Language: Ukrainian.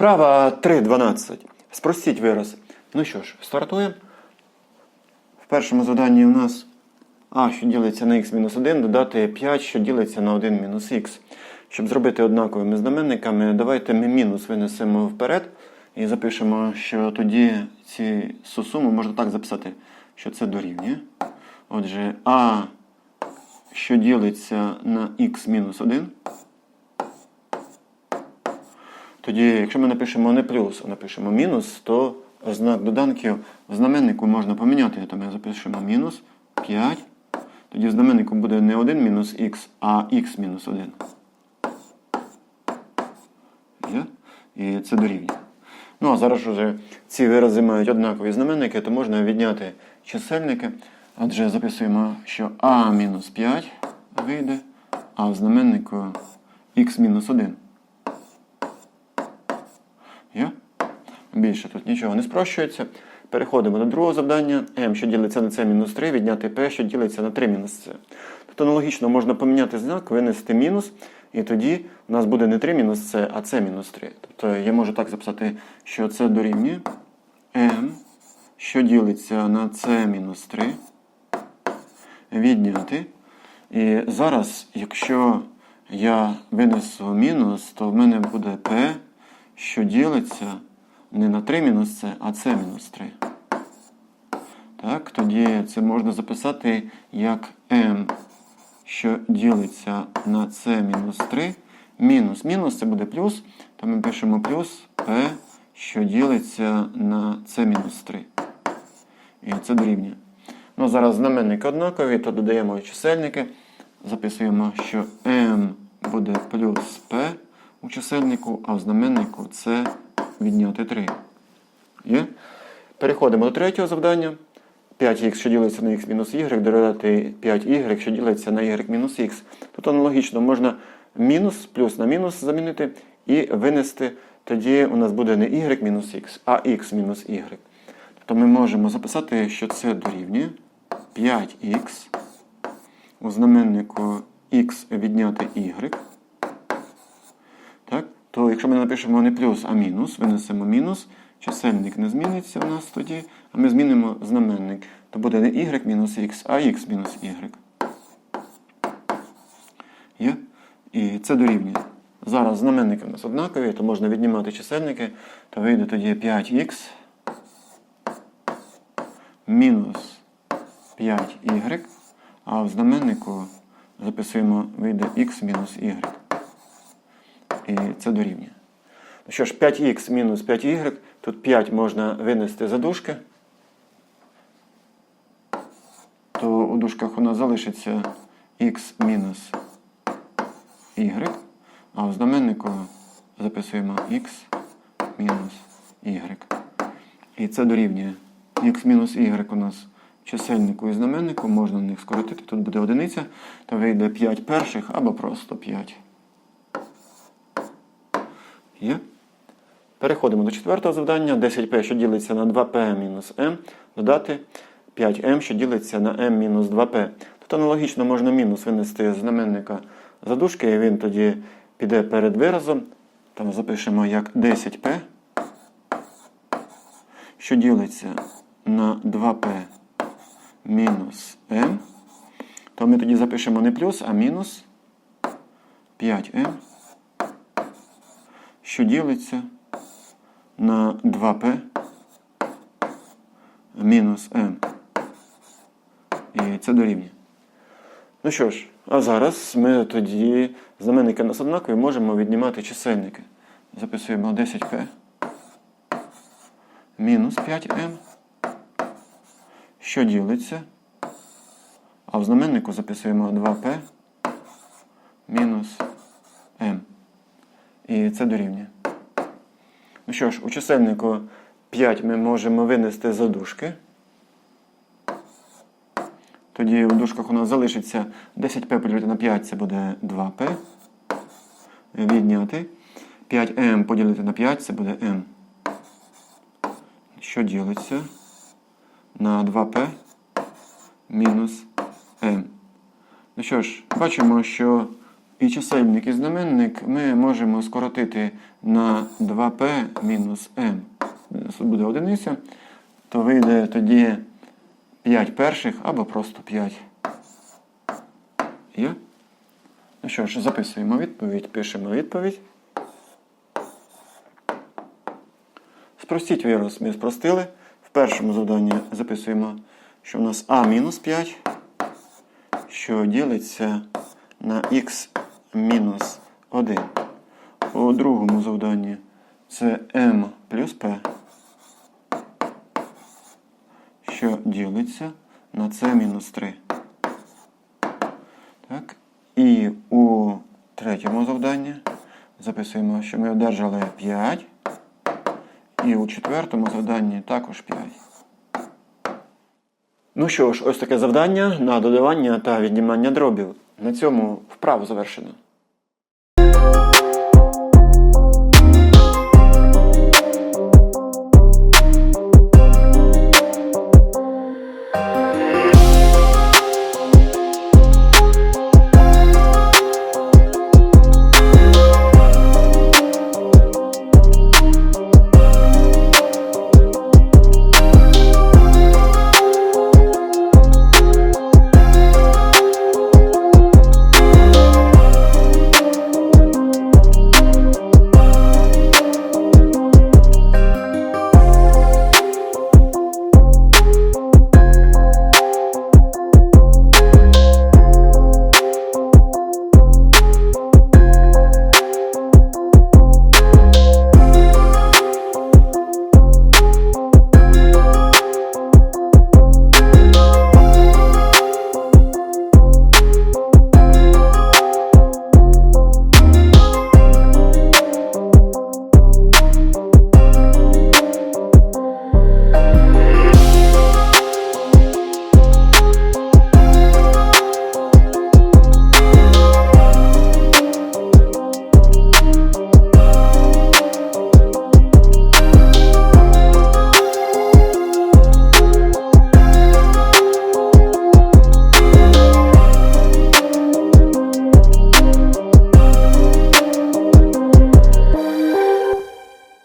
Вправа 3.12. Спростіть вираз. Ну що ж, стартуємо. В першому заданні у нас а, що ділиться на х-1, додати 5, що ділиться на 1 мінус х. Щоб зробити однаковими знаменниками, давайте ми мінус винесемо вперед і запишемо, що тоді ці, суму можна так записати, що це дорівнює. Отже, а, що ділиться на х-1. Тоді, якщо ми напишемо не плюс, а напишемо мінус, то знак доданків в знаменнику можна поміняти. То ми запишемо мінус 5. Тоді в знаменнику буде не 1 мінус х, а х мінус 1. Є? І це дорівнює. Ну, а зараз вже ці вирази мають однакові знаменники, то можна відняти чисельники. Адже записуємо, що а мінус 5 вийде, а в знаменнику х мінус 1. Є? Більше тут нічого не спрощується. Переходимо до другого завдання. m, що ділиться на c мінус 3, відняти p, що ділиться на 3 мінус c. Тобто аналогічно можна поміняти знак, винести мінус, і тоді у нас буде не 3 мінус c, а c мінус 3. Тобто я можу так записати, що це дорівнює m, що ділиться на c мінус 3, відняти. І зараз, якщо я винесу мінус, то в мене буде p, що ділиться не на 3 мінус c, а c мінус 3. Так, тоді це можна записати як m, що ділиться на c мінус 3, мінус. Мінус це буде плюс, то ми пишемо плюс p, що ділиться на c мінус 3. І це дорівнює. Ну, зараз знаменники однакові, то додаємо чисельники. Записуємо, що m буде плюс p у чисельнику, а в знаменнику це відняти 3. Є? Переходимо до третього завдання. 5х, що ділиться на х мінус y, додати 5y, що ділиться на y мінус х. Тут аналогічно можна мінус плюс на мінус замінити і винести. Тоді у нас буде не y мінус х, а х мінус y. Тобто ми можемо записати, що це дорівнює 5х у знаменнику х відняти y. То якщо ми напишемо не плюс, а мінус, винесемо мінус, чисельник не зміниться у нас тоді, а ми змінимо знаменник. То буде не y мінус х, а х мінус y. Є? І це дорівнює. Зараз знаменники у нас однакові, то можна віднімати чисельники, то вийде тоді 5х мінус 5y, а в знаменнику записуємо вийде х мінус y. І це дорівнює. Ну що ж, 5х мінус 5y, тут 5 можна винести за дужки, то у дужках у нас залишиться х мінус y, а в знаменнику записуємо х мінус y. І це дорівнює. х мінус y у нас чисельнику і знаменнику, можна в них скоротити, тут буде одиниця, то вийде 5 перших або просто 5. Переходимо до четвертого завдання. 10p, що ділиться на 2p мінус m, додати 5m, що ділиться на m мінус 2p. Тут аналогічно можна мінус винести з знаменника задушки, і він тоді піде перед виразом. Там запишемо як 10p, що ділиться на 2p мінус m. То ми тоді запишемо не плюс, а мінус 5m що ділиться на 2p мінус m. І це дорівнює. Ну що ж, а зараз ми тоді знаменники нас однакові можемо віднімати чисельники. Записуємо 10p мінус 5m, що ділиться. А в знаменнику записуємо 2p мінус m. І це дорівнює. Ну що ж, у чисельнику 5 ми можемо винести за дужки. Тоді у дужках у нас залишиться 10p поділити на 5, це буде 2p. Відняти. 5m поділити на 5, це буде m. Що ділиться на 2p мінус m. Ну що ж, бачимо, що І чисельник і знаменник ми можемо скоротити на 2p мінус m. Це буде одиниця, то вийде тоді 5 перших або просто 5. Є? Ну що ж, записуємо відповідь, пишемо відповідь. Спростіть вираз ми спростили. В першому завданні записуємо, що в нас а мінус 5, що ділиться на х мінус 1. У другому завданні це m плюс p, що ділиться на c мінус 3. Так. І у третьому завданні записуємо, що ми одержали 5. І у четвертому завданні також 5. Ну що ж, ось таке завдання на додавання та віднімання дробів. На цьому вправу завершено.